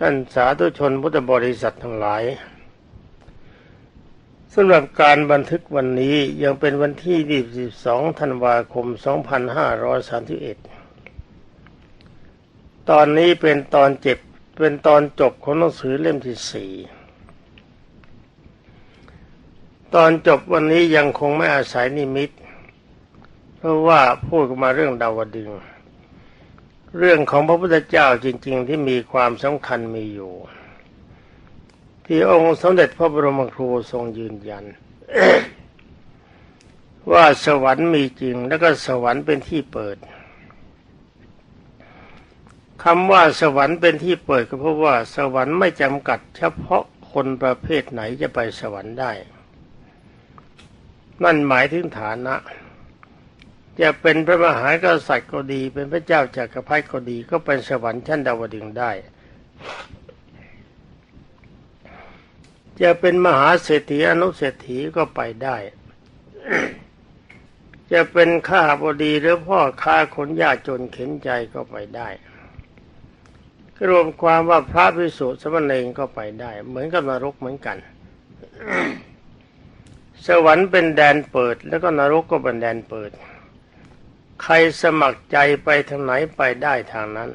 ท่านสาธุชนพุทธบริษัททั้งหลายสำหรับการบันทึกวันนี้ยังเป็นวันที่ 22 ธันวาคม 2531 ตอนนี้เป็นตอนเจ็บเป็นตอนจบของหนังสือเล่มที่สี่ตอนจบวันนี้ยังคงไม่อาศัยนิมิต เพราะว่าพูดมาเรื่องดาวดึง เรื่องของพระพุทธเจ้าจริง ๆ ที่มีความสำคัญมีอยู่ ที่องค์สมเด็จพระบรมครูทรงยืนยัน ว่าสวรรค์มีจริง แล้วก็สวรรค์เป็นที่เปิดคำว่าสวรรค์เป็นที่เปิดก็เพราะว่าสวรรค์ไม่จำกัด เฉพาะคนประเภทไหนจะไปสวรรค์ได้ นั่นหมายถึงฐานะ จะเป็นพระมหากษัตริย์ก็ดี เป็นพระเจ้าจากักรพรรดิก็ดี ก็เป็นสวรรค์ชั้นดาวดึงได้ จะเป็นมหาเศรษฐีอนุเศรษฐีก็ไปได้ จะเป็นข้าบดีหรือพ่อค้าคนยากจนเข็นใจก็ไปได้รวมความว่าพระพิสุสมณเณรก็ไปได้ เหมือนกับนรกเหมือนกัน สวรรค์เป็นแดนเปิด แล้วก็นรกก็เป็นแดนเปิด ใครสมัครใจไปทางไหนไปได้ทางนั้น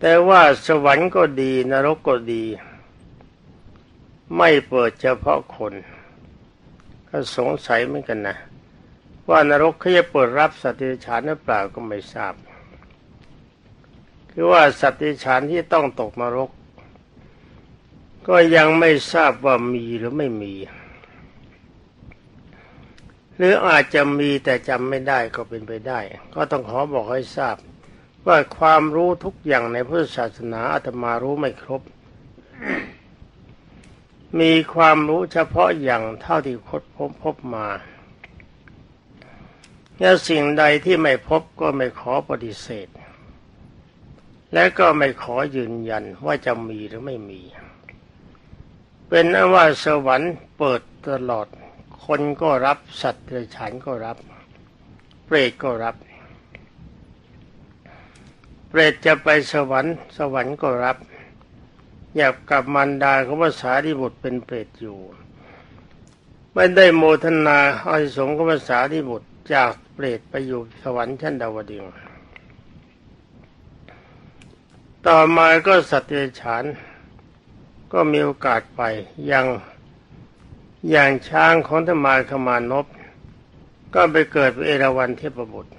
แต่ว่าสวรรค์ก็ดี นรกก็ดีไม่เปิดเฉพาะคน ก็สงสัยเหมือนกันนะ ว่านรกเขาจะเปิดรับสัตว์เดรัจฉานหรือเปล่าก็ไม่ทราบ คือว่าสัตว์ดิฉันที่ต้องตกนรก ก็ยังไม่ทราบว่ามีหรือไม่มี หรืออาจจะมีแต่จำไม่ได้ก็เป็นไปได้ ก็ต้องขอบอกให้ทราบ ว่าความรู้ทุกอย่างในพุทธศาสนาอาตมารู้ไม่ครบ มีความรู้เฉพาะอย่างเท่าที่คดพบพบมาและสิ่งใดที่ไม่พบก็ไม่ขอปฏิเสธ และก็ไม่ขอยืนยันว่าจะมีหรือไม่มี เป็นนว่าสวรรค์เปิดตลอด คนก็รับสัตว์เดรัจฉานก็รับ เปรตก็รับ เปรตจะไปสวรรค์ สวรรค์ก็รับ อยากกับมันดาเของภาษาที่บุตรเป็นเปรตอยู่ไม่ได้โมทนาอาสงของภาษาที่บุตรจากเปรตไปอยู่สวรรค์ชั้นดาวดึงต่อมาก็สัตว์เดรัจฉานก็มีโอกาสไปย่าง อย่างช้างของธรรมาขมานพก็ไปเกิดเป็นเอราวัณเทพบุตร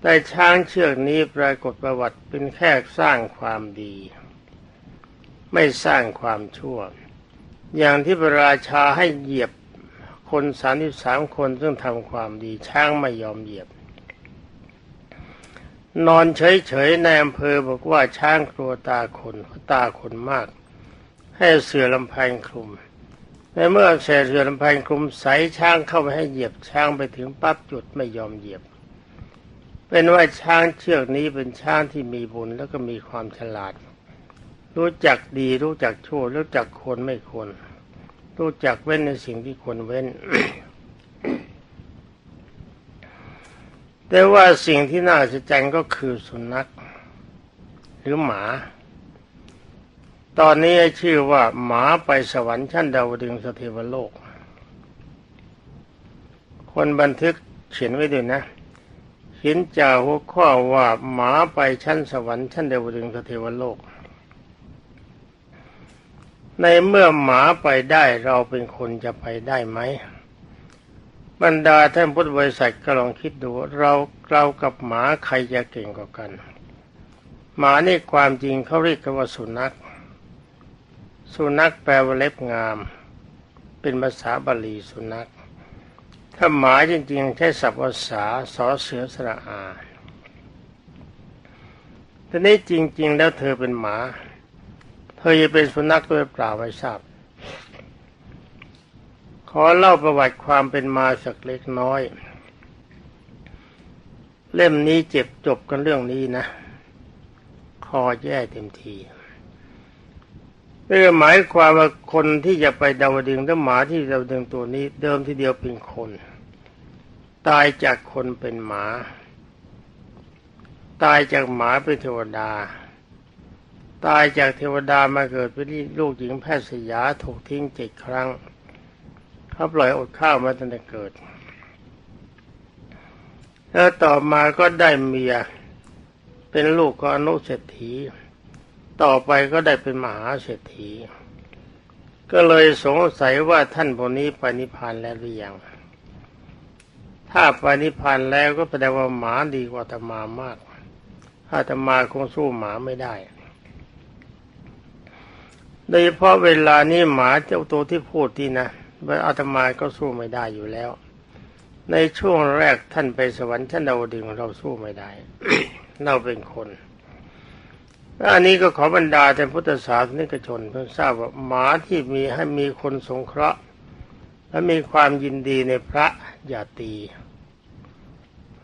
แต่ช้างเชือกนี้ปรากฏประวัติเป็นแค่สร้างความดี ไม่สร้างความชั่ว อย่างที่พระราชาให้เหยียบคนสามสิบสามคนซึ่งทำความดีช้างไม่ยอมเหยียบ นอนเฉยๆในอำเภอบอกว่าช้างกลัวตาคนตาคนมาก ให้เสือลำแพงคลุม ในเมื่อเสือลำแพงคลุมใส่ช้างเข้าไปให้เหยียบช้างไปถึงปั๊บจุดไม่ยอมเหยียบ เป็นว่าช้างเชือกนี้เป็นช้างที่มีบุญแล้วก็มีความฉลาด รู้จักดีรู้จักชั่วรู้จักควรไม่ควรรู้จักเว้นในสิ่งที่ควรเว้น แต่ว่าสิ่งที่น่าสะใจก็คือสุนัขหรือหมา ตอนนี้ชื่อว่าหมาไปสวรรค์ชั้นดาวดึงสเทวโลก คนบันทึกเขียนไว้ด้วยนะเขียนจากหัวข้อว่าหมาไปชั้นสวรรค์ชั้นดาวดึงสเทวโลก ในเมื่อหมาไปได้เราเป็นคนจะไปได้ไหมบรรดาท่านพุทธบริษัทก็ลองคิดดูเราเรากับหมาใครจะเก่งกว่ากัน หมานี่ความจริงเขาเรียกกันว่าสุนัข สุนัขแปลว่าเล็บงาม เป็นภาษาบาลีสุนัข ถ้าหมาจริงๆ ใช้ศัพท์ภาษาสอเสือสระอาทีนี้จริง ๆ แล้วเธอเป็นหมา เธอจะเป็นสุนัขด้วยเปล่าไม่ทราบ ขอเล่าประวัติความเป็นมาสักเล็กน้อย เล่มนี้เจ็บจบกันเรื่องนี้นะ คอแย่เต็มที นี่หมายความว่าคนที่จะไปดาวดึงถ้าหมาที่ดาวดึงตัวนี้ เดิมทีเดียวเป็นคน ตายจากคนเป็นหมา ตายจากหมาเป็นเทวดา ตายจากเทวดามาเกิดเป็นลูกหญิงแพทย์สยาถูกทิ้งเจ็ดครั้งเขาปล่อยอดข้าวมาตั้งแต่เกิด แล้วต่อมาก็ได้เมียเป็นลูกของอนุเศรษฐี ต่อไปก็ได้เป็นมหาเศรษฐี ก็เลยสงสัยว่าท่านพวกนี้ไปนิพพานแล้วหรือยัง ถ้าไปนิพพานแล้วก็แปลว่าหมาดีกว่าอาตมามากอาตมาคงสู้หมาไม่ได้ โดยเฉพาะเวลานี้หมาเจ้าตัวที่พูดที่นะว่าอาตมาก็สู้ไม่ได้อยู่แล้ว ในช่วงแรกท่านไปสวรรค์ท่านดาวดึงเราสู้ไม่ได้ เราเป็นคน อันนี้ก็ขอบรรดาแต่พุทธศาสนิกชนเพื่อทราบว่าหมาที่มีให้มีคนสงเคราะห์ และมีความยินดีในพระอย่าตี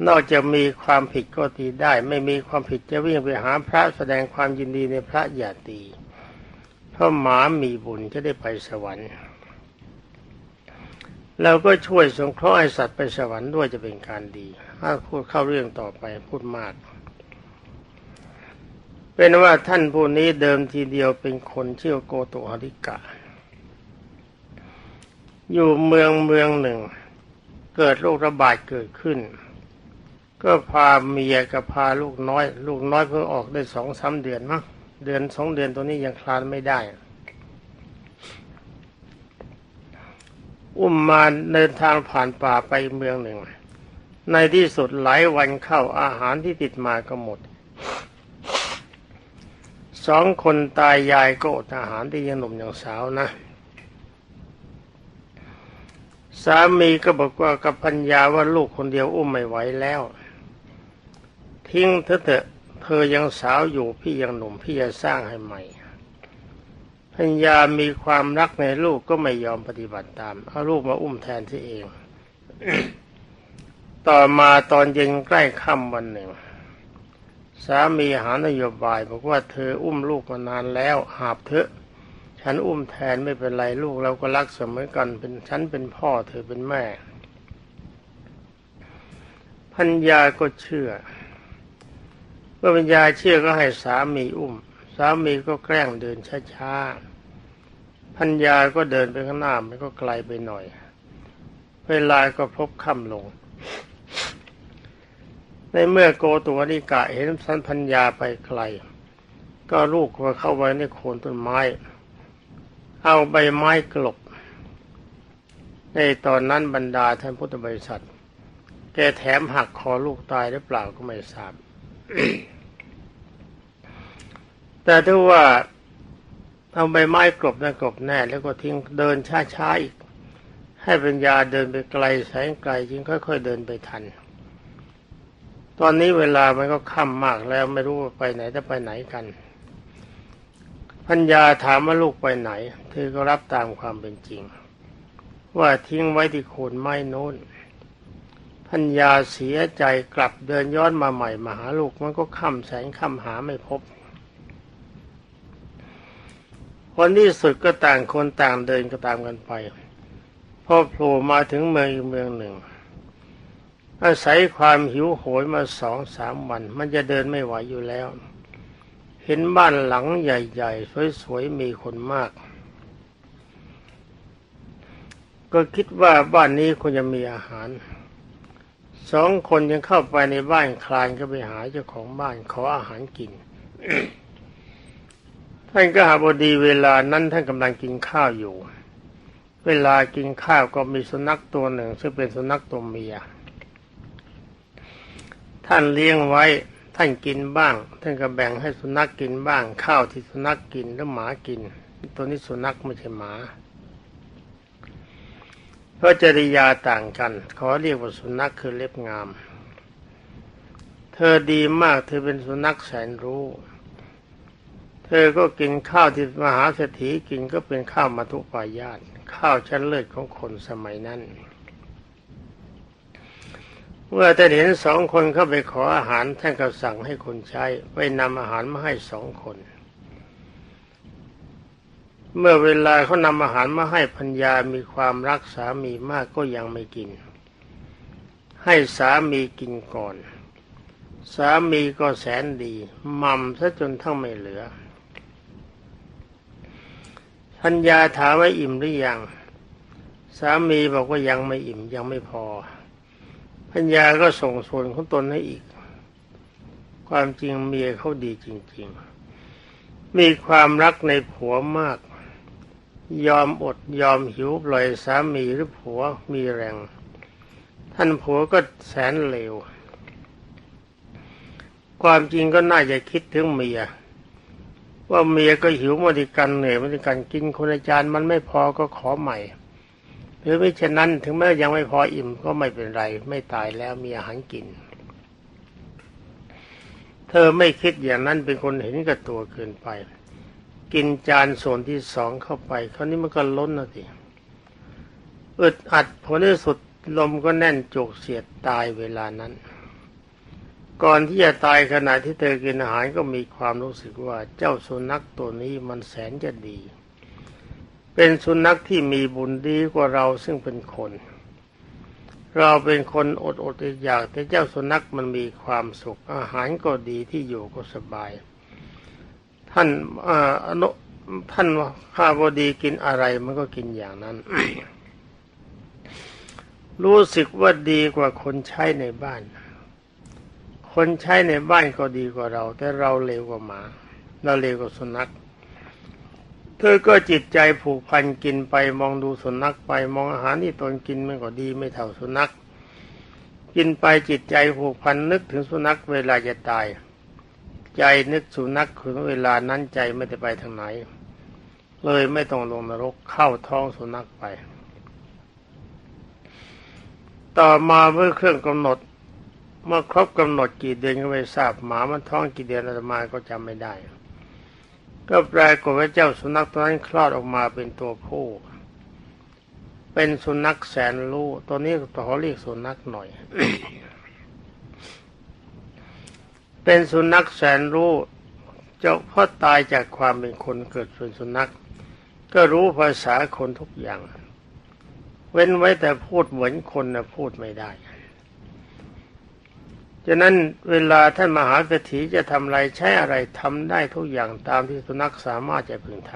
นอกจากมีความผิดก็ตีได้ ไม่มีความผิดจะวิ่งไปหาพระแสดงความยินดีในพระอย่าตีเพราะหมามีบุญจะได้ไปสวรรค์เราก็ช่วยสงเคราะห์ให้สัตว์ไปสวรรค์ด้วยจะเป็นการดีถ้าพูดเข้าเรื่องต่อไปพูดมาก เป็นว่าท่านผู้นี้เดิมทีเดียวเป็นคนเชื่อโกโตหริกาอยู่เมืองเมืองหนึ่ง เกิดโรคระบาดเกิดขึ้น ก็พาเมียกับพาลูกน้อย ลูกน้อยเพิ่งออกได้สองสามเดือนมั้งเดือนสองเดือนตัวนี้ยังคลานไม่ได้ อุ้มมาเดินทางผ่านป่าไปเมืองหนึ่ง ในที่สุดหลายวันเข้าอาหารที่ติดมาก็หมด สองคนตายยายก็อดอาหารที่ยังหนุ่มยังสาวนะ สามีก็บอกว่ากับพัญญาว่าลูกคนเดียวอุ้มไม่ไหวแล้ว ทิ้งเธอเถอะเธอยังสาวอยู่พี่ยังหนุ่มพี่จะสร้างให้ใหม่พัญญามีความรักในลูกก็ไม่ยอมปฏิบัติตามเอาลูกมาอุ้มแทนที่เอง ต่อมาตอนเย็นใกล้ค่ำวันหนึ่ง สามีหานโยบายบอกว่าเธออุ้มลูกมานานแล้วหาบเถอะ ฉันอุ้มแทนไม่เป็นไรลูกเราก็รักเสมอกันเป็นฉันเป็นพ่อเธอเป็นแม่ พัญญาก็เชื่อเมื่อปัญญาเชื่อก็ให้สามีอุ้ม สามีก็แกล้งเดินช้าๆพัญญาก็เดินไปข้างหน้ามันก็ไกลไปหน่อย เวลาก็พบค่ำลง ในเมื่อโกตุวนิกะเห็นสันพัญญาไปไกล ก็ลูกมาเข้าไว้ในโคนต้นไม้ เอาใบไม้กลบ ในตอนนั้นบรรดาท่านพุทธบริษัท แกแถมหักคอลูกตายหรือเปล่าก็ไม่ทราบ แต่ถ้าว่าเอาใบไม้กลบนะกลบแน่ แล้วก็ทิ้งเดินช้าๆอีก ให้ปัญญาเดินไปไกลแสงไกลจึงค่อย ๆ เดินไปทัน ตอนนี้เวลามันก็ค่ำมากแล้วไม่รู้ไปไหนจะไปไหนกัน พัญญาถามว่าลูกไปไหน เธอก็รับตามความเป็นจริง ว่าทิ้งไว้ที่โคนไม้โน้นพัญญาเสียใจกลับเดินย้อนมาใหม่มาหาลูกมันก็ค่ำแสงค่ำหาไม่พบคนที่สุดก็ต่างคนต่างเดินก็ตามกันไปพอโผล่มาถึงเมืองอีกเมืองหนึ่ง อาศัยความหิวโหยมาสองสามวัน มันจะเดินไม่ไหวอยู่แล้ว เห็นบ้านหลังใหญ่ๆ สวยๆ มีคนมาก ก็คิดว่าบ้านนี้คงจะมีอาหารสองคนยังเข้าไปในบ้านคลานก็ไปหาเจ้าของบ้านขออาหารกิน ท่านก็หาบดีเวลานั้นท่านกำลังกินข้าวอยู่ เวลากินข้าวก็มีสุนัขตัวหนึ่ง ซึ่งเป็นสุนัขตัวเมีย ท่านเลี้ยงไว้ท่านกินบ้าง ท่านก็แบ่งให้สุนัขกกินบ้าง ข้าวที่สุนัขกกินแล้วหมากิน ตัวนี้สุนัขไม่ใช่หมาเพราะจริยาต่างกัน ขอเรียกว่าสุนัขคือเล็บงาม เธอดีมากเธอเป็นสุนัขแสนรู้ เธอก็กินข้าวที่มหาเศรษฐีกินก็เป็นข้าวมัทุปายาตข้าวชั้นเลิศของคนสมัยนั้น เมื่อท่านเห็นสองคนเข้าไปขออาหารท่านก็สั่งให้คนใช้ไปนำอาหารมาให้สองคน เมื่อเวลาเขานำอาหารมาให้พัญญามีความรักสามีมากก็ยังไม่กิน ให้สามีกินก่อน สามีก็แสนดีหม่ำซะจนทั้งไม่เหลือพัญญาถามว่าอิ่มหรือยัง สามีบอกว่ายังไม่อิ่มยังไม่พอ พัญญาก็ส่งส่วนของตนให้อีก ความจริงเมียเขาดีจริง ๆ มีความรักในผัวมาก ยอมอดยอมหิวปล่อยสามีหรือผัวมีแรง ท่านผัวก็แสนเลว ความจริงก็น่าจะคิดถึงเมียว่าเมียก็หิวมาดิกันเหนื่อยมาดิกันกินคนละจานมันไม่พอก็ขอใหม่ รือไม่เช่นนั้นถึงแม้ยังไม่พออิ่มก็ไม่เป็นไร ไม่ตายแล้วมีอาหารกิน เธอไม่คิดอย่างนั้นเป็นคนเห็นกับตัวเกินไป กินจานส่วนที่สองเข้าไปคราวนี้มันก็ล้นนะสิอึดอัดผลที่สุดลมก็แน่นจุกเสียดตายเวลานั้น ก่อนที่จะตายขณะที่เธอกินอาหารก็มีความรู้สึกว่าเจ้าสุนัขตัวนี้มันแสนจะดี เป็นสุนัขที่มีบุญดีกว่าเราซึ่งเป็นคน เราเป็นคนอดอดอยากแต่เจ้าสุนัขมันมีความสุข อาหารก็ดีที่อยู่ก็สบาย ท่านอนุท่านข้าบดีกินอะไรมันก็กินอย่างนั้น รู้สึกว่าดีกว่าคนใช้ในบ้าน คนใช้ในบ้านก็ดีกว่าเรา แต่เราเลวกว่าหมา เราเลวกว่าสุนัข เธอก็จิตใจผูกพันกินไปมองดูสุนัขไปมองอาหารที่ตนกินมันก็ดีไม่เท่าสุนัข กินไปจิตใจผูกพันนึกถึงสุนัขเวลาจะตาย ใจนึกสุนัขถึงเวลานั้นใจไม่ได้ไปทางไหน เลยไม่ต้องลงนรกเข้าท้องสุนัขไป ต่อมาเมื่อเครื่องกำหนด เมื่อครบกำหนดกี่เดือนก็ไม่ทราบหมามันท้องกี่เดือนอาตมาก็จำไม่ได้ ก็ปรากฏว่าเจ้าสุนัขตัวนั้นคลอดออกมาเป็นตัวผู้ เป็นสุนัขแสนรู้ตัวนี้ขอเรียกสุนัขหน่อย เป็นสุนัขแสนรู้เจ้าพ่อตายจากความเป็นคนเกิดเป็นสุนัข ก็รู้ภาษาคนทุกอย่าง เว้นไว้แต่พูดเหมือนคนนะพูดไม่ได้ ฉะนั้นเวลาท่านมหาเศรษฐีจะทำอะไรใช้อะไรทำได้ทุกอย่างตามที่สุนัขสามารถจะพึงท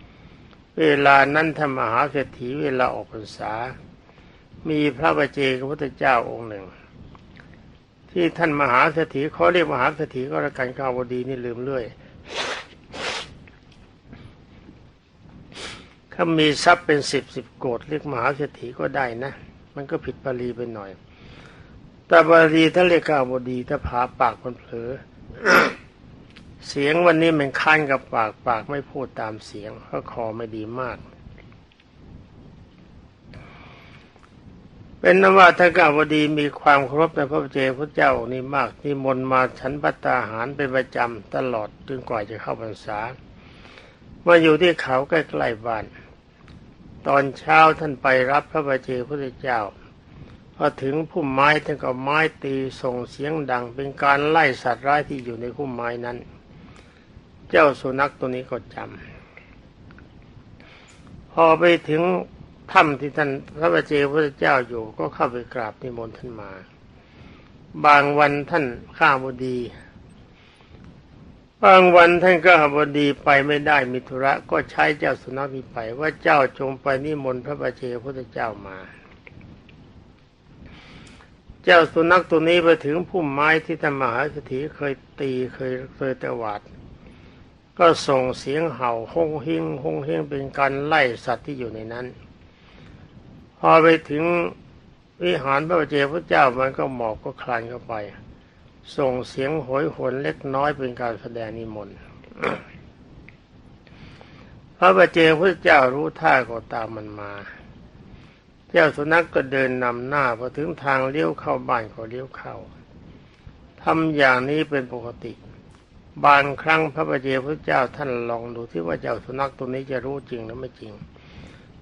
ำเวลานั้นท่านมหาเศรษฐีเวลาออกพรรษา มีพระบาเจกพระพุทธเจ้าองค์หนึ่ง ที่ท่านมหาเศรษฐีเขาเรียกมหาเศรษฐีก็แล้วกันข้าวดีนี่ลืมเรื่อยถ้ามีทรัพย์เป็นสิบสิบโกดเรียกมหาเศรษฐีก็ได้นะ มันก็ผิดบาลีไปหน่อย ต่บาลีถ้าเรียกข้าวดีถ้าผาปากมันเผลอเสียงวันนี้มันคันกับปากปากไม่พูดตามเสียงเพราะคอไม่ดีมาก เป็นนว่าถ้ากาวดีมีความเคารพในพระเจ้าพระเจ้านี่มากนิมนต์มาฉันพัตตาหารเป็นประจำตลอดจนกว่าจะเข้าพรรษามาอยู่ที่เขาใกล้ๆบ้าน ตอนเช้าท่านไปรับพระบาเจพระเจ้า พอถึงพุ่มไม้ท่านก็ไม้ตีส่งเสียงดัง เป็นการไล่สัตว์ร้ายที่อยู่ในพุ่มไม้นั้น เจ้าสุนัขตัวนี้ก็จำพอไปถึงถ้ำที่ท่านพระบาเจพระเจ้าอยู่ ก็เข้าไปกราบนิมนต์ท่านมา บางวันท่านข้าบดีบางวันท่านก็บดีไปไม่ได้มิธุระก็ใช้เจ้าสุนัขนี้ไปว่าเจ้าจงไปนิมนต์พระบาเจพระเจ้ามา เจ้าสุนัขตัวนี้ไปถึงพุ่มไม้ที่ธรรมหาสถีเคยตีเคยเคยตวาด ก็ส่งเสียงเห่าฮงเฮงฮงเฮงเป็นการไล่สัตว์ที่อยู่ในนั้น พอไปถึงวิหารพระบาเจพระเจ้ามันก็หมอบก็คลานเข้าไป ส่งเสียงโหยหวนเล็กน้อยเป็นการแสดงนิมนต์พระบาเจพระเจ้ารู้ท่าก็ตามมันมา เจ้าสุนัขกก็เดินนำหน้าพอถึงทางเลี้ยวเข้าบ้านก็เลี้ยวเข้าทำอย่างนี้เป็นปกติ บางครั้งพระบาเจพระเจ้าท่านลองดูที่ว่าเจ้าสุนัขตัวนี้จะรู้จริงหรือไม่จริง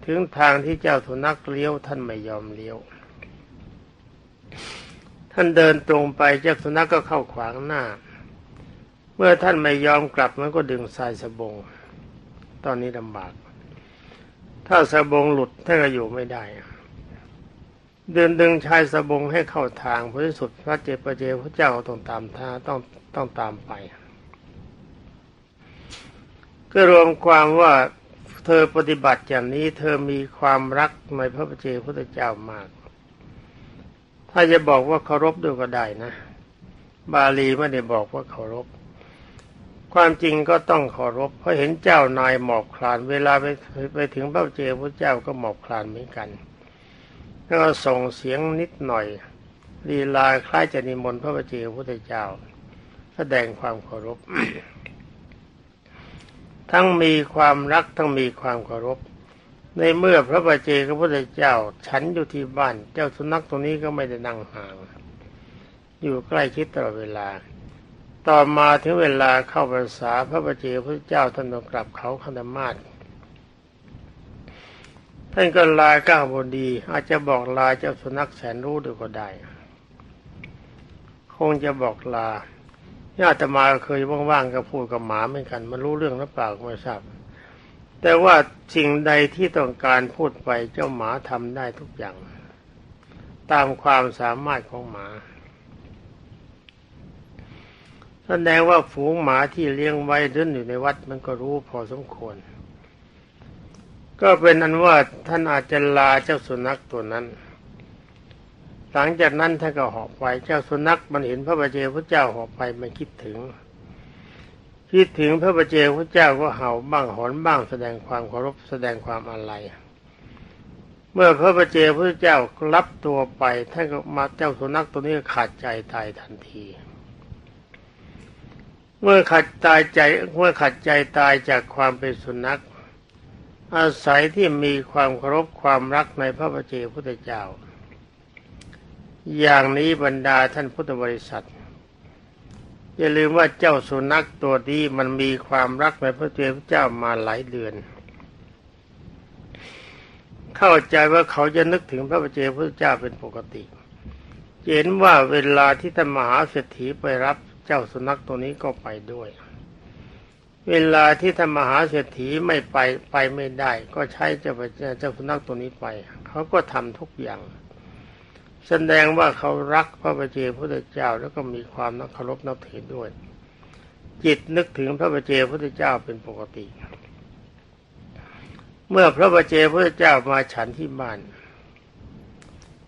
ถึงทางที่เจ้าสุนัขเลี้ยวท่านไม่ยอมเลี้ยว ท่านเดินตรงไปเจ้าสุนัขก็เข้าขวางหน้า เมื่อท่านไม่ยอมกลับมันก็ดึงสายสบง ตอนนี้ลำบาก ถ้าสบงหลุดท่านก็อยู่ไม่ได้ เดินดึงชายสบงให้เข้าทางพระสุดพระเจปเจพระเจ้าต้องตามท่าต้องต้องตามไป ก็รวมความว่าเธอปฏิบัติอย่างนี้เธอมีความรักในพระเจพระเจ้ามาก ถ้าจะบอกว่าเคารพด้วยก็ได้นะ บาลีไม่ได้บอกว่าเคารพ ความจริงก็ต้องเคารพเพราะเห็นเจ้านายหมอบคลาน เวลาไปไปถึงพระเจพระเจ้าก็หมอบคลานเหมือนกัน ก็ส่งเสียงนิดหน่อยลีลาคล้ายจะนิมนต์พระบเจ้าพุทธเจ้า แสดงความเคารพ ทั้งมีความรักทั้งมีความเคารพ ในเมื่อพระบเจ้าพระพุทธเจ้า ฉันอยู่ที่บ้าน เจ้าสุนัขตรงนี้ก็ไม่ได้นั่งห่าง อยู่ใกล้ชิดตลอดเวลา ต่อมาถึงเวลาเข้าพรรษาพระบเจ้าพระเจ้าท่านต้องกลับเขาคันธมาศ ท่านก็ลาก้าวบดี อาจจะบอกลาเจ้าสุนัขแสนรู้ด้วยก็ได้ คงจะบอกลาญาติมาเคยว่างๆก็พูดกับหมาเหมือนกัน มันรู้เรื่องหรือเปล่าไม่ทราบ แต่ว่าสิ่งใดที่ต้องการพูดไปเจ้าหมาทำได้ทุกอย่าง ตามความสามารถของหมาแสดงว่าฝูงหมาที่เลี้ยงไว้เดินอยู่ในวัดมันก็รู้พอสมควร ก็เป็นอันว่าท่านอาจจะลาเจ้าสุนัขตัวนั้น หลังจากนั้นท่านก็หอบไปเจ้าสุนัขมันเห็นพระบาเจพระเจ้าหอบไปมันคิดถึง คิดถึงพระบาเจพระเจ้าก็เห่าบ้างหอนบ้างแสดงความเคารพแสดงความอาลัยเมื่อพระบาเจพระเจ้ารับตัวไปท่านก็มาเจ้าสุนัขตัวนี้ขาดใจตายทันที เมื่อขาดตายใจเมื่อขาดใจตายจากความเป็นสุนัข อาศัยที่มีความเคารพความรักในพระบเจ้าพุทธเจ้า อย่างนี้บรรดาท่านพุทธบริษัท อย่าลืมว่าเจ้าสุนัขตัวนี้มันมีความรักในพระเจ้าพระเจ้ามาหลายเดือน เข้าใจว่าเขาจะนึกถึงพระบเจ้าพุทธเจ้าเป็นปกติ เห็นว่าเวลาที่ท่านมหาเศรษฐีไปรับเจ้าสุนัขตัวนี้ก็ไปด้วย เวลาที่ท่านมหาเศรษฐีไม่ไปไปไม่ได้ ก็ใช้เจ้าเจ้าสุนัขตัวนี้ไป เขาก็ทำทุกอย่าง แสดงว่าเขารักพระบเจ้าพระเจ้าแล้วก็มีความนักเคารพนับถือด้วย จิตนึกถึงพระบเจ้าพระเจ้าเป็นปกติ เมื่อพระบเจ้าพระเจ้ามาฉันที่บ้าน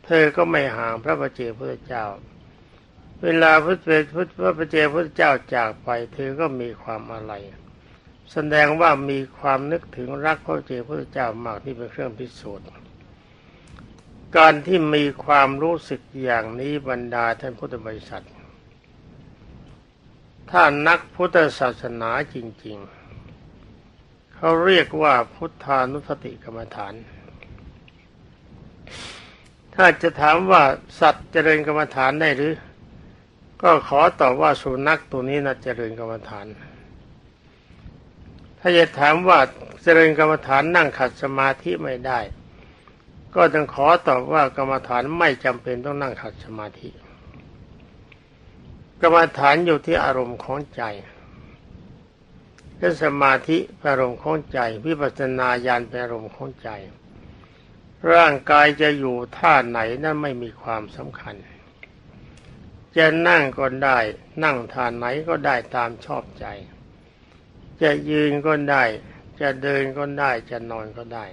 เธอก็ไม่ห่างพระบเจ้าพระเจ้าเวลาพระเจ้าพระเจ้าพระเจ้าจากไป เธอก็มีความอะไร แสดงว่ามีความนึกถึงรักพระเจ้าพระเจ้ามากที่เป็นเครื่องพิสูจน์การที่มีความรู้สึกอย่างนี้บรรดาท่านพุทธบริษัท ถ้านักพุทธศาสนาจริง ๆ เขาเรียกว่าพุทธานุสติกรรมฐาน ถ้าจะถามว่าสัตว์เจริญกรรมฐานได้หรือ ก็ขอตอบว่าสุนัขตัวนี้น่ะเจริญกรรมฐาน ถ้าจะถามว่าเจริญกรรมฐานนั่งขัดสมาธิไม่ได้ ก็ต้องขอตอบว่ากรรมฐานไม่จำเป็นต้องนั่งขัดสมาธิ กรรมฐานอยู่ที่อารมณ์ของใจเป็นสมาธิอารมณ์ของใจวิปัสสนาญาณเป็นอารมณ์ของใจ ร่างกายจะอยู่ท่าไหนนั่นไม่มีความสำคัญ จะนั่งก็ได้ นั่งท่าไหนก็ได้ตามชอบใจ จะยืนก็ได้ จะเดินก็ได้ จะนอนก็ได้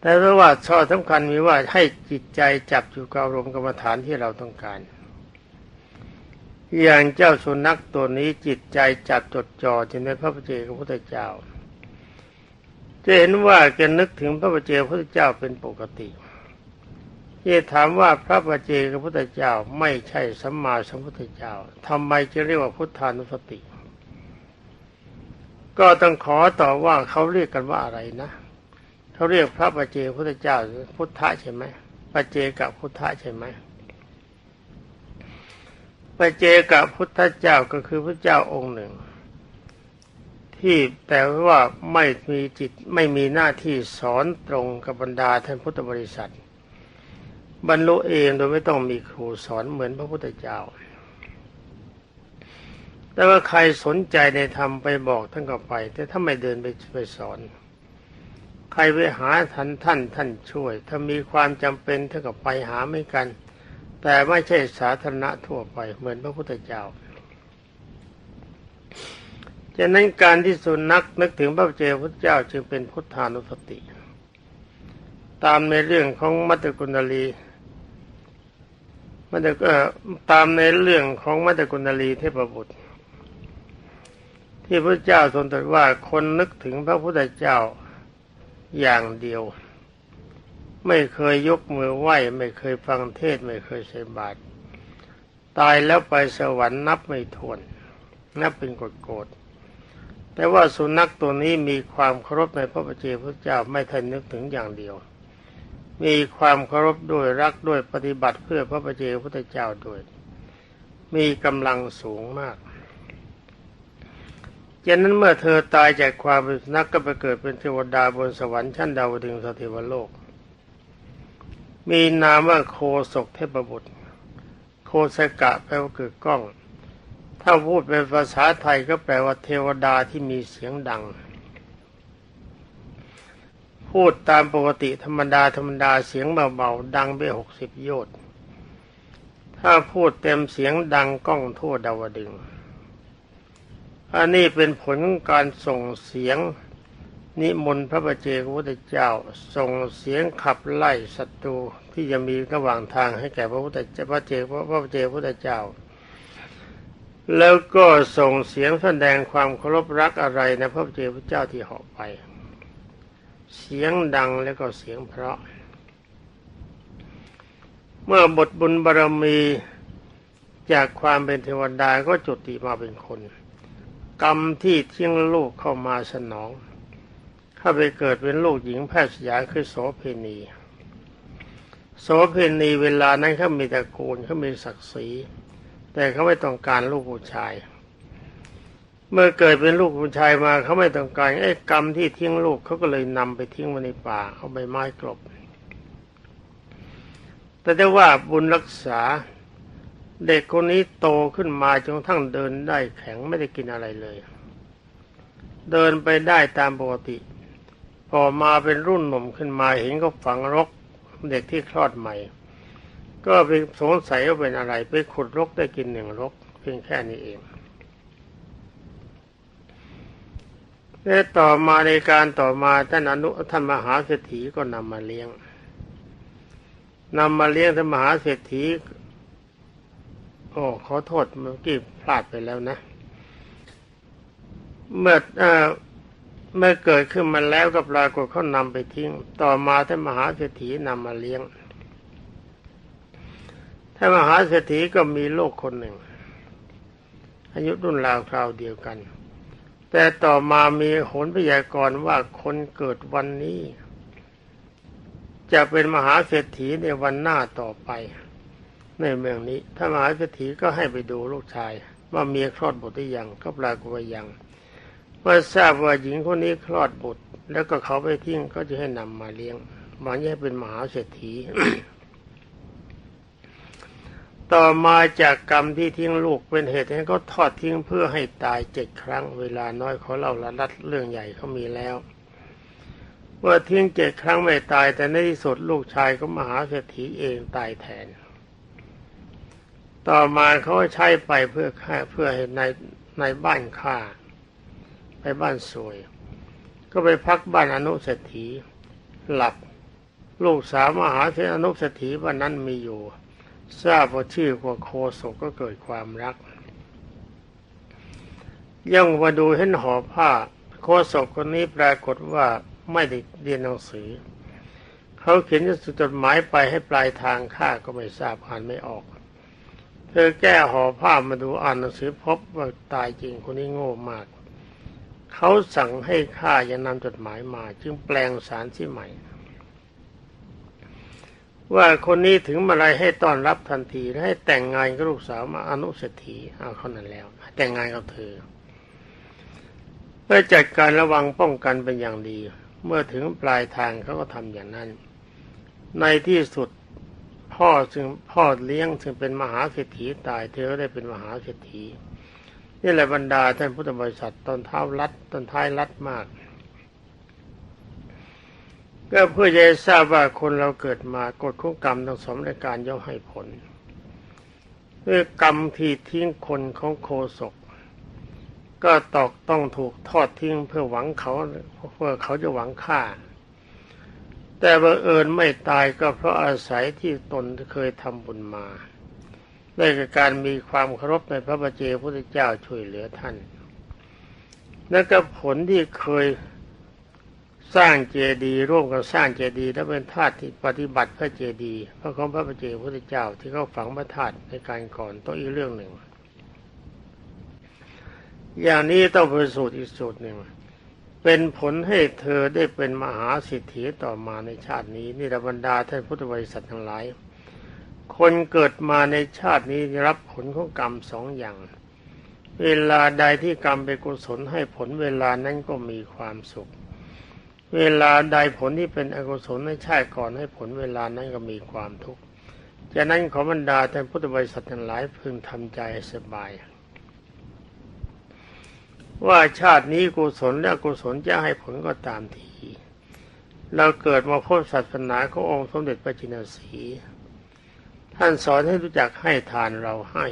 แต่ราะว่าข้อสำคัญมีว่าให้จิตใจจับอยู่กับอารมณ์กรรมฐานที่เราต้องการ อย่างเจ้าสุนัขตัวนี้จิตใจจับจดจ่อที่ในพระพุทธเจ้พระพุทธเจ้า จะเห็นว่าแกนึกถึงพระพุทธเจ้าพระพุทธเจ้าเป็นปกติที่ถามว่าพระปเจกพระพุทธเจ้าไม่ใช่สัมมาสัมพุทธเจ้าทำไมจะเรียกว่าพุทธานุสติ ก็ต้องขอต่อว่าเขาเรียกกันว่าอะไรนะเขาเรียกพระปเจพุทธเจ้าพุทธะใช่ไหมปเจกับพุทธะใช่ไหมปเจกับพุทธเจ้าก็คือพระเจ้าองค์หนึ่ง ที่แต่ว่าไม่มีจิตไม่มีหน้าที่สอนตรงกับบรรดาท่านพุทธบริษัท บรรลุเองโดยไม่ต้องมีครูสอนเหมือนพระพุทธเจ้า แต่ว่าใครสนใจในธรรมไปบอกท่านก็ไป แต่ถ้าไม่เดินไปไปสอน ใครไปหาท่านท่านท่านช่วย ถ้ามีความจำเป็นท่านกับไปหาไม่กัน แต่ไม่ใช่สาธารณะทั่วไปเหมือนพระพุทธเจ้าฉะนั้นการที่สุนัขนึกถึงพระเจ้าพุทธเจ้าจึงเป็นพุทธานุสติ ตามในเรื่องของมัตตกุณลีมัตตตามในเรื่องของมัตตกุณลีเทพบุตร ที่พระเจ้าทรงตรัสว่าคนนึกถึงพระพุทธเจ้าอย่างเดียว ไม่เคยยกมือไหว้ไม่เคยฟังเทศไม่เคยใส่บาตรตายแล้วไปสวรรค์นับไม่ถ้วน นับเป็นกฎโกรธแต่ว่าสุนัขตัวนี้มีความเคารพในพระปเจพระเจ้าไม่ทันนึกถึงอย่างเดียว มีความเคารพด้วยรักด้วยปฏิบัติเพื่อพระปเจพระเจ้าด้วย มีกำลังสูงมาก จากนั้นเมื่อเธอตายจากความเป็นสุนัขกก็ไปเกิดเป็นเทวดาบนสวรรค์ชั้นดาวดึงสถิวโลก มีนามว่าโคศกเทพบุตร โคสกะแปลว่าเกิดกล้อง ถ้าพูดเป็นภาษาไทยก็แปลว่าเทวดาที่มีเสียงดัง พูดตามปกติธรรมดาธรรมดาเสียงเบาๆดังไปหกสิบโยชน์ถ้าพูดเต็มเสียงดังก้องทั่วดาวดึง อันนี้เป็นผลของการส่งเสียงนิมนต์พระประเจกพุทธเจ้า ส่งเสียงขับไล่ศัตรูที่จะมีระหว่างทางให้แก่พระพุทธเจ้าพระเจกพระประเจกพุทธเจ้า แล้วก็ส่งเสียงแสดงความเคารพรักอะไรในพระเจ้าพระเจ้าที่เหาะไป เสียงดังแล้วก็เสียงเพราะ เมื่อบทบุญบารมีจากความเป็นเทวดาก็จุติมาเป็นคน กรรมที่ที่ยงลูกเข้ามาสนองเข้าไปเกิดเป็นลูกหญิงแพทย์สยาคือโสเพณีโสเพณีเวลานั้นเขามีตระกูลเขามีศักดิ์ศรี แต่เขาไม่ต้องการลูกผู้ชาย เมื่อเกิดเป็นลูกผู้ชายมาเขาไม่ต้องการไอ้กรรมที่ทิ้งลูกเขาก็เลยนำไปทิ้งไว้ในป่าเอาใบไม้กลบ แต่ได้ว่าบุญรักษา เด็กคนนี้โตขึ้นมาจนทั้งเดินได้แข็งไม่ได้กินอะไรเลย เดินไปได้ตามปกติ พอมาเป็นรุ่นหนุ่มขึ้นมาเห็นก็ฝังรกเด็กที่คลอดใหม่ ก็ไปสงสัยว่าเป็นอะไร ไปขุดรกได้กินหนึ่งรก เพียงแค่นี้เองและต่อมาในการต่อมาท่านอนุท่านมหาเศรษฐีก็นำมาเลี้ยงนำมาเลี้ยงท่านมหาเศรษฐี โอ้ขอโทษเมื่อกี้พลาดไปแล้วนะ เมื่อเมื่อเกิดขึ้นมาแล้วก็ปรากฏเขานำไปทิ้ง ต่อมาท่านมหาเศรษฐีนำมาเลี้ยงท่านมหาเศรษฐีก็มีโลกคนหนึ่ง อายุรุ่นราวคราวเดียวกัน แต่ต่อมามีโหนพยากรณ์ว่าคนเกิดวันนี้ จะเป็นมหาเศรษฐีในวันหน้าต่อไป ในเมืองนี้ถ้ามหาเศรษฐีก็ให้ไปดูลูกชาย ว่าเมียคลอดบุตรหรือยังก็ปรากฏว่ายังเมื่อทราบว่าหญิงคนนี้คลอดบุตร แล้วก็เขาไปทิ้งก็จะให้นำมาเลี้ยงหวังให้เป็นมหาเศรษฐี ต่อมาจากกรรมที่ทิ้งลูกเป็นเหตุให้เขาทอดทิ้งเพื่อให้ตายเจ็ดครั้ง เวลาน้อยเขาเล่าละลัดเรื่องใหญ่เขามีแล้วเมื่อทิ้งเจ็ดครั้งไม่ตายแต่ในที่สุดลูกชายก็มหาเศรษฐีเองตายแทน ต่อมาเขาใช้ไปเพื่อฆ่าเพื่อให้ในในบ้านฆ่าไปบ้านสวย ก็ไปพักบ้านอนุเศรษฐีหลับลูกสาวมหาเศรษฐอนุเศรษฐีวันนั้นมีอยู่ ทราบว่าชื่อว่าโคศกก็เกิดความรัก ย่องมาดูเห็นห่อผ้า โคศกคนนี้ปรากฏว่าไม่ได้เรียนหนังสือ เขาเขียนจดหมายไปให้ปลายทางข้าก็ไม่ทราบอ่านไม่ออก เธอแก้ห่อผ้ามาดูอ่านหนังสือพบว่าตายจริงคนนี้โง่มาก เขาสั่งให้ข้าอย่านำจดหมายมา จึงแปลงสารที่ใหม่ ว่าคนนี้ถึงมาลัยให้ต้อนรับทันทีและให้แต่งงานกับลูกสาวมาอนุสถีเอาเขานั้นแล้ว แต่งงานกับเธอเพื่อจัดการระวังป้องกันเป็นอย่างดี เมื่อถึงปลายทางเขาก็ทำอย่างนั้น ในที่สุด พ่อซึ่งพ่อเลี้ยงซึ่งเป็นมหาเศรษฐีตายเธอก็ได้เป็นมหาเศรษฐีนี่แหละบรรดาท่านพุทธบริษัทตอนเท้ารัดตอนท้ายรัดมาก ก็เพื่อจะทราบว่าคนเราเกิดมากฎของกรรมทั้งสองรายการย่อมให้ผลด้วยกรรมที่ทิ้งคนของโคศก ก็ตอกต้องถูกทอดทิ้งเพื่อหวังเขาเพื่อเขาจะหวังฆ่า แต่บังเอิญไม่ตายก็เพราะอาศัยที่ตนเคยทำบุญมาได้กับการมีความเคารพในพระบาเจพุทธเจ้าช่วยเหลือท่าน และก็ผลที่เคยสร้างเจดีย์ร่วมกับสร้างเจดีย์และเป็นธาตุที่ปฏิบัติพระเจดีย์พระของพระบาเจพุทธเจ้าที่เขาฝังพระธาตุในการก่อนต้องอีกเรื่องหนึ่ง อย่างนี้ต้องเป็นสูตรอีกสูตรหนึ่ง เป็นผลให้เธอได้เป็นมหาสิทธิต่อมาในชาตินี้นี่ระบรรดาท่านพุทธบริษัททั้งหลาย คนเกิดมาในชาตินี้รับผลของกรรมสองอย่าง เวลาใดที่กรรมเป็นกุศลให้ผลเวลานั้นก็มีความสุข เวลาใดผลที่เป็นอกุศลในชาติก่อนให้ผลเวลานั้นก็มีความทุกข์ฉะนั้นขอบรรดาท่านพุทธบริษัททั้งหลายพึงทำใจสบาย ว่าชาตินี้กุศลและกุศลจะให้ผลก็ตามทีเราเกิดมาพบศาสนาขององค์สมเด็จพระจินสีท่านสอนให้รู้จักให้ทานเราให้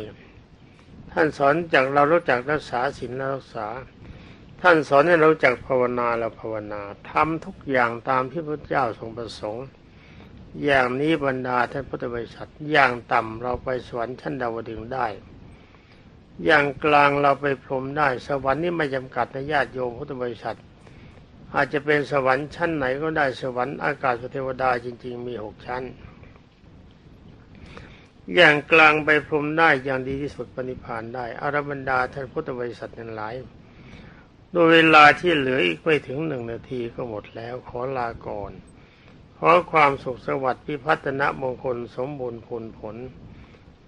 ท่านสอนจากเรารู้จักรักษาศีลรักษา ท่านสอนให้เราจักภาวนาเราภาวนาทำทุกอย่างตามที่พระเจ้าทรงประสงค์ อย่างนี้บรรดาท่านพุทธบริษัทอย่างต่ำเราไปสวรรค์ชั้นดาวดึงได้ อย่างกลางเราไปพรมได้ สวรรค์นี่ไม่จำกัดในญาติโยมพุทธบริษัท อาจจะเป็นสวรรค์ชั้นไหนก็ได้สวรรค์อากาศเทวดาจริง ๆ มีหกชั้น อย่างกลางไปพรมได้อย่างดีที่สุดปณิพานได้อารบรรดาท่านพุทธบริษัททั้งหลายโดยเวลาที่เหลืออีกไม่ถึงหนึ่งนาทีก็หมดแล้วขอลาก่อนขอความสุขสวัสดิ์พิพัฒนมงคลสมบูรณ์ผลผล